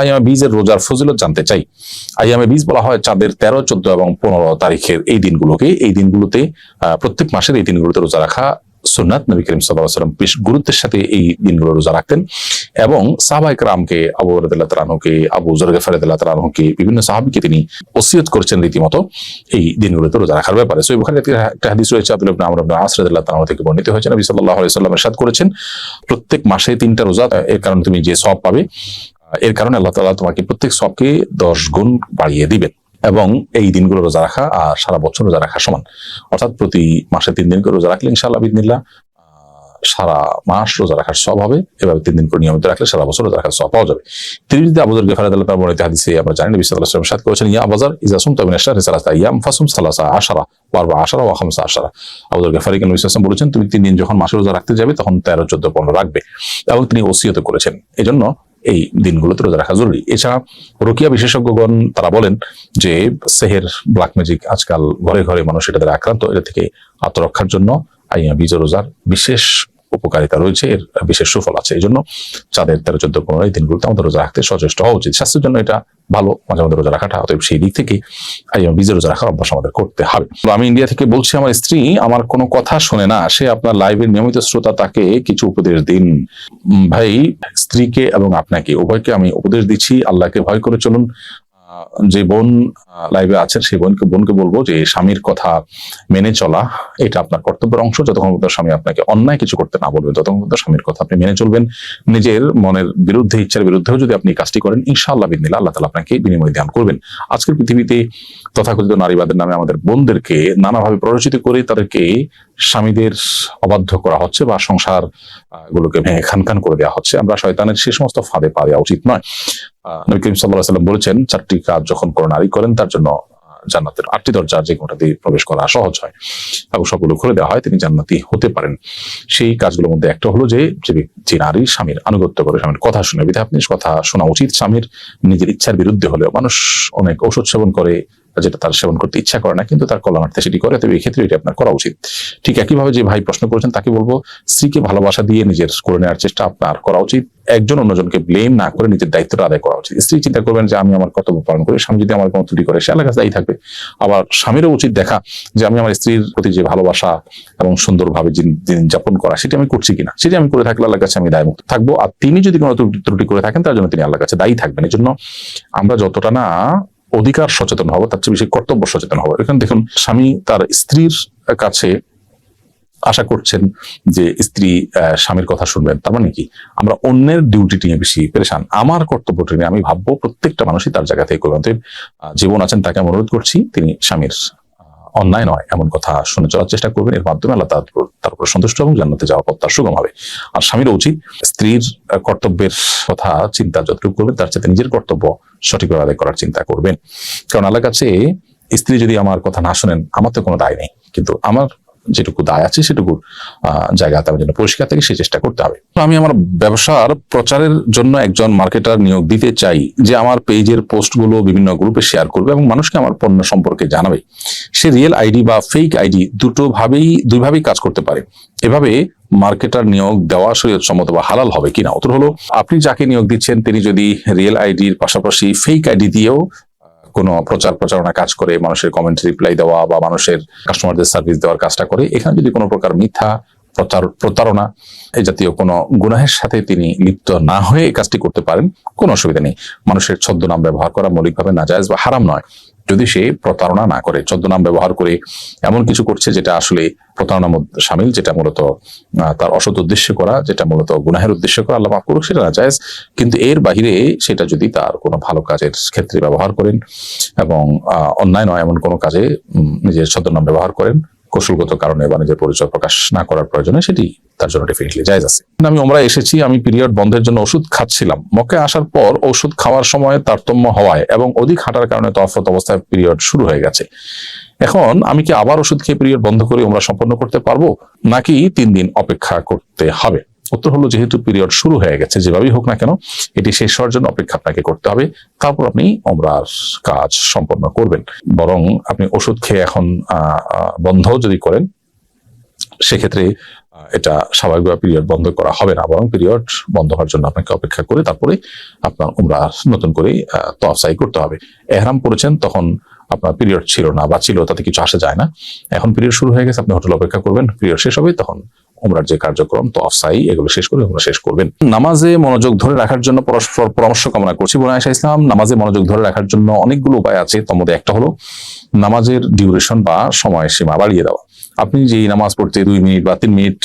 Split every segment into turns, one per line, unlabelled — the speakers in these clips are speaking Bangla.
আইয়ামে বীজের রোজার ফজিলত জানতে চাই। আইয়ামে বীজ বলা হয় চাঁদের তেরো, চোদ্দ এবং পনেরো তারিখের এই দিনগুলোকে। এই দিনগুলোতে প্রত্যেক মাসের এই দিনগুলোতে রোজা রাখা সুন্নাত। নবী করিম সাল্লাহ সাল্লাম বেশ গুরুত্বের সাথে এই দিনগুলো রোজা রাখতেন। এবং সাহাবাহিক রামকে আবু রদুল্লাহ তালাহকে আবু জরগে ফেরদুল্লাহ তালাহকে বিভিন্ন সাহাবিকে তিনি ওসিয়ত করেছেন রীতিমতো এই দিনগুলোতে রোজা রাখার ব্যাপারে। সো বুখারী একটা হাদিস রয়েছে, আব্দুল ইবনে আমর থেকে বর্ণিত হয়েছে। নবী সাল্লাল্লাহু আলাইহি সাল্লাম করেছেন। প্রত্যেক মাসে তিনটা রোজা, এর কারণে তুমি যে সওয়াব পাবে এর কারণে আল্লাহ তাআলা তোমাকে প্রত্যেক সবকে দশ গুণ বাড়িয়ে দিবেন এবং এই দিনগুলো রোজা রাখা আর সারা বছর রোজা রাখা সমান। অর্থাৎ প্রতি মাসে তিন দিন করে রোজা রাখলে ইনশাআল্লাহ বিদিনিল্লাহ সারা মাস রোজা রাখার সব হবে। এভাবে তিন দিন করে নিয়মিত রাখলে সারা বছর রোজা রাখার সব পাওয়া যাবে। যদি আবুদর গেফারাদ আল্লাহ তার বর্ণিত হাদিসে আমরা জানি, নবী সাল্লাল্লাহু আলাইহি ওয়াসাল্লাম সাদ করেছেন, ইয়া বাজার ইজা সুম তামিন আশরা সালাসা ইয়াম ফাসুম সালাসা আশারা বারবা আশারা ওয়া খামসা আশারা। আবুদর গেফারিকে নবী ওয়াসাল্লাম বলেছেন, তুমি তিন দিন যখন মাসে রোজা রাখতে যাবে, তখন তেরো চোদ্দ পনেরো রাখবে। এবং তিনি ওসিয়ত করেছেন। এজন্য এই দিনগুলোতে রোজা রাখা জরুরি। এছাড়া রোকিয়া বিশেষজ্ঞগণ তারা বলেন যে, সেহের ব্ল্যাক ম্যাজিক আজকাল ঘরে ঘরে মানুষ এটা দ্বারা আক্রান্ত, এটা থেকে আত্মরক্ষার জন্য আইয়া বীজ রোজার বিশেষ উপকারিতা রয়েছে, এর বিশেষ সুফল আছে। এই জন্য চাঁদের তেরো, চোদ্দ, পনেরো এই দিনগুলোতে আমাদের রোজা রাখতে সচেষ্ট হওয়া উচিত। স্বাস্থ্যের জন্য এটা ভালো, মাঝে মাঝে রোজা রাখাটা, অতএব সেই দিক থেকে আইয়া বীজের রোজা রাখার অভ্যাস আমাদের করতে হবে। তো আমি ইন্ডিয়া থেকে বলছি, আমার স্ত্রী আমার কোনো কথা শোনে না, সে আপনার লাইভের নিয়মিত শ্রোতা, তাকে কিছু উপদেশ দিন। ভাই, স্ত্রীকে এবং আপনাকে, উভয়কে আমি উপদেশ দিচ্ছি, আল্লাহকে ভয় করে চলুন যে বোন লাইভে আছেন, সেই বোনকে বোনকে বলব যে স্বামীর কথা মেনে চলা, এটা আপনার কর্তব্যের অংশ। যতক্ষণ পর্যন্ত স্বামী আপনাকে অন্যায় কিছু করতে না বলবেন ততক্ষণ পর্যন্ত স্বামীর কথা আপনি মেনে চলবেন। নিজের মনের বিরুদ্ধে, ইচ্ছার বিরুদ্ধেও যদি আপনি কাজটি করেন, ইনশাআল্লাহ বিদিন আল্লাহ তালা আপনাকে বিনিময় দান করবেন। আজকের পৃথিবীতে তথাকথিত নারীবাদের নামে আমাদের বোনদেরকে নানাভাবে প্ররোচিত করে তাদেরকে স্বামীদের অবাধ্য করা হচ্ছে বা সংসার গুলোকে ভেঙে খান খান করে দেওয়া হচ্ছে। আমরা শয়তানের সে সমস্ত ফাঁদে পা দেওয়া উচিত নয়। নবী সাল্লাহ সাল্লাম বলেছেন, চারটি কাজ যখন কোনো নারী করেন, তার জন্য জান্নাতের আটটি দরজা যে কোনটা দিয়ে প্রবেশ করা সহজ হয়। এবং সবগুলো খুলে দেওয়া হয়, তিনি জান্নাতি হতে পারেন। সেই কাজগুলোর মধ্যে একটা হলো যে যে যে নারী স্বামীর আনুগত্য করে, স্বামীর কথা শুনে বিধা আপনি কথা শোনা উচিত। স্বামীর নিজের ইচ্ছার বিরুদ্ধে হলেও মানুষ অনেক ঔষধ সেবন করে যেটা তার সেবন করতে ইচ্ছা করে না, কিন্তু তার কল্যাণার্থে সেটি করে, তবে এই ক্ষেত্রে এটি আপনার করা উচিত। ঠিক একইভাবে যে ভাই প্রশ্ন করেছেন, তাকে বলব, স্ত্রীকে ভালোবাসা দিয়ে নিজের করে নেওয়ার চেষ্টা আপনার করা উচিত। একজন অন্যজনকে ব্লেম না করে নিজের দায়িত্বটা আদায় করা উচিত। স্ত্রী চিন্তা করবেন যে, আমি আমার কর্তব্য পালন করি, স্বামী যদি আমার কোনো ত্রুটি করে, সে আল্লাহ কাছে দায়ী থাকবে। আবার স্বামীরও উচিত দেখা যে, আমি আমার স্ত্রীর প্রতি যে ভালোবাসা এবং সুন্দরভাবে দিন যাপন করা, সেটি আমি করছি কিনা? সেটি আমি করে থাকলে আল্লাহর কাছে আমি দায়মুক্ত থাকব। আর তিনি যদি কোনো ত্রুটি- করে থাকেন, তার জন্য তিনি আল্লাহর কাছে দায়ী থাকবেন। এই জন্য আমরা যতটা না অধিকার সচেতন হব তার চেয়ে বেশি কর্তব্য সচেতন হব এখানে দেখুন, স্বামী তার স্ত্রীর কাছে আশা করছেন যে স্ত্রী স্বামীর কথা শুনবেন। তার মানে কি? আমরা অন্যের ডিউটি নিয়ে বেশি পেরেশান। আমার কর্তব্যটি নিয়ে আমি ভাববো প্রত্যেকটা মানুষই তার জায়গা থেকে করবেন জীবন আছেন তাকে আমি অনুরোধ করছি, তিনি স্বামীর অন্যায় নয়, এমন কথা শুনে চলার চেষ্টা করবেন। এর মাধ্যমে আল্লাহ তার উপর- সন্তুষ্ট এবং জান্নাতে যাওয়া পথ তার সুগম হবে। আর স্বামীর উচিত স্ত্রীর কর্তব্যের কথা, চিন্তা যতটুকু করবেন, তার সাথে নিজের কর্তব্য সঠিকভাবে আদায় করার চিন্তা করবেন। কারণ আল্লাহ কাছে স্ত্রী যদি আমার কথা না শোনেন, আমার তো কোনো দায় নেই। কিন্তু আমার যেটুকু দায় আছে, সেটুকু জায়গাতে আমি যেন পরিষ্কার থেকে, সেই চেষ্টা করতে হবে। আমি আমার ব্যবসার প্রচারের জন্য একজন মার্কেটার নিয়োগ দিতে চাই, যে আমার পেজের পোস্টগুলো বিভিন্ন গ্রুপে শেয়ার করবে এবং মানুষকে আমার পণ্য সম্পর্কে জানাবে। সে রিয়েল আইডি বা ফেক আইডি দুটো ভাবেই দুইভাবেই কাজ করতে পারে। এভাবে মার্কেটার নিয়োগ দেওয়া শরীয়ত সম্মত বা হালাল হবে কিনা? উত্তর হলো, আপনি যাকে নিয়োগ দিচ্ছেন, তিনি যদি রিয়েল আইডির পাশাপাশি ফেক আইডি দিয়েও কোনো প্রচার প্রচারণা কাজ করে, মানুষের কমেন্ট রিপ্লাই দেওয়া বা মানুষের কাস্টমারদের সার্ভিস দেওয়ার কাজটা করে, এখানে যদি কোনো প্রকার মিথ্যা প্রচার, প্রতারণা এই জাতীয় কোনো গুনাহের সাথে তিনি লিপ্ত না হয়ে এই কাজটি করতে পারেন, কোনো অসুবিধা নেই। মানুষের ছদ্মনাম ব্যবহার করা মৌলিকভাবে নাজায়জ বা হারাম নয়। যদি সে প্রতারণা না করে, ছদ্মনাম ব্যবহার করে এমন কিছু করছে যেটা আসলে প্রতারণার মধ্যে সামিল, যেটা মূলত তার অসৎ উদ্দেশ্যে করা, যেটা মূলত গুনাহের উদ্দেশ্যে করা, আল্লাহ মাফ করুক, সেটা না চায় কিন্তু এর বাহিরে সেটা যদি তার কোনো ভালো কাজের ক্ষেত্রে ব্যবহার করেন এবং অন্যায় নয় এমন কোনো কাজে নিজের ছদ্মনাম ব্যবহার করেন কৌশলগত কারণে বা নিজের পরিচয় প্রকাশ না করার প্রয়োজনে সেটি তার জন্য ডেফিনেটলি জায়জ আছে। আমি ওমরা এসেছি, আমি পিরিয়ড বন্ধের জন্য ওষুধ খাচ্ছিলাম। মকে আসার পর ওষুধ খাওয়ার সময় তারতম্য হওয়ায় এবং অধিক হাঁটার কারণে তফত অবস্থায় পিরিয়ড শুরু হয়ে গেছে। এখন আমি কি আবার ওষুধ খেয়ে পিরিয়ড বন্ধ করে আমরা সম্পন্ন করতে পারব? নাকি তিন দিন অপেক্ষা করতে হবে? উত্তর হলো, যেহেতু পিরিয়ড শুরু হয়ে গেছে, যেভাবেই হোক না কেন, এটি শেষ হওয়ার জন্য অপেক্ষা আপনাকে করতে হবে। তারপর আপনি ওমরার কাজ সম্পন্ন করবেন। বরং আপনি ওষুধ খেয়ে এখন বন্ধ যদি করেন, সেক্ষেত্রে এটা স্বাভাবিকভাবে পিরিয়ড বন্ধ করা হবে না। বরং পিরিয়ড বন্ধ হওয়ার জন্য আপনাকে অপেক্ষা করে, তারপরে আপনার উমরা নতুন করে তফসাই করতে হবে। এহরাম করেছেন তখন আপনার পিরিয়ড ছিল না বা ছিল, তাতে কিছু আসা যায় না। এখন পিরিয়ড শুরু হয়ে গেছে, আপনি হোটেল অপেক্ষা করবেন পিরিয়ড শেষ হবে, তখন উমরার যে কার্যক্রম, তো অফসাই এগুলো শেষ করে উমরা শেষ করবেন। নামাজে মনোযোগ ধরে রাখার জন্য পরস্পর পরামর্শ কামনা করছি বোনা আয়সা ইসলাম। নামাজে মনোযোগ ধরে রাখার জন্য অনেকগুলো উপায় আছে। তার মধ্যে একটা হলো, নামাজের ডিউরেশন বা সময় সীমা বাড়িয়ে দেওয়া। আপনি যে নামাজ পড়তে দুই মিনিট বা তিন মিনিট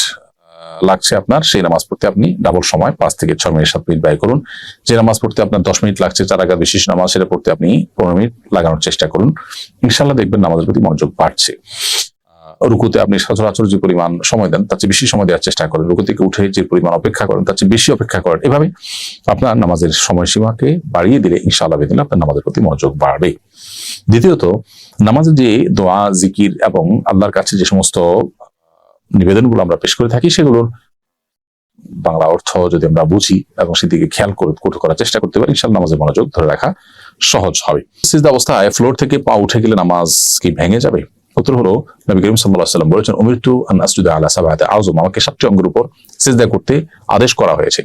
লাগছে আপনার, সেই নামাজ পড়তে আপনি ডাবল সময় পাঁচ থেকে ছয় মিনিট, সাত মিনিট ব্যয় করুন। যে নামাজ পড়তে আপনার দশ মিনিট লাগছে, চার আগার বিশেষ নামাজ, সেটা পড়তে আপনি পনেরো মিনিট লাগানোর চেষ্টা করুন। ইনশাল্লাহ দেখবেন নামাজের প্রতি মনোযোগ বাড়ছে। রুকুতে আপনি সচরাচর যে পরিমাণ সময় দেন, তার চেয়ে বেশি সময় দেওয়ার চেষ্টা করেন। রুকু থেকে উঠে যে পরিমাণ অপেক্ষা করেন, তার চেয়ে বেশি অপেক্ষা করেন। এভাবে আপনার নামাজের সময়সীমাকে বাড়িয়ে দিলে ইনশাআল্লাহ বেদিন আপনার নামাজের প্রতি মনোযোগ বাড়বে। দ্বিতীয়ত নামাজের যে দোয়া, জিকির এবং আল্লাহর কাছে যে সমস্ত নিবেদনগুলো আমরা পেশ করে থাকি, সেগুলোর বাংলা অর্থ যদি আমরা বুঝি এবং সেদিকে খেয়াল করে করে করার চেষ্টা করতে পারি, ইনশাআল্লাহ নামাজের মনোযোগ ধরে রাখা সহজ হবে। অবস্থায় ফ্লোর থেকে পা উঠে গেলে নামাজ কি ভেঙে যাবে? উত্তর হলো নবী করিম সাল্লাহ সাল্লাম বলেছেন অমৃত্যু আন আসজুদা আল্লাহ সাবাতে আযম। আমাকে সাতটি অঙ্গের উপর সিজদা করতে আদেশ করা হয়েছে।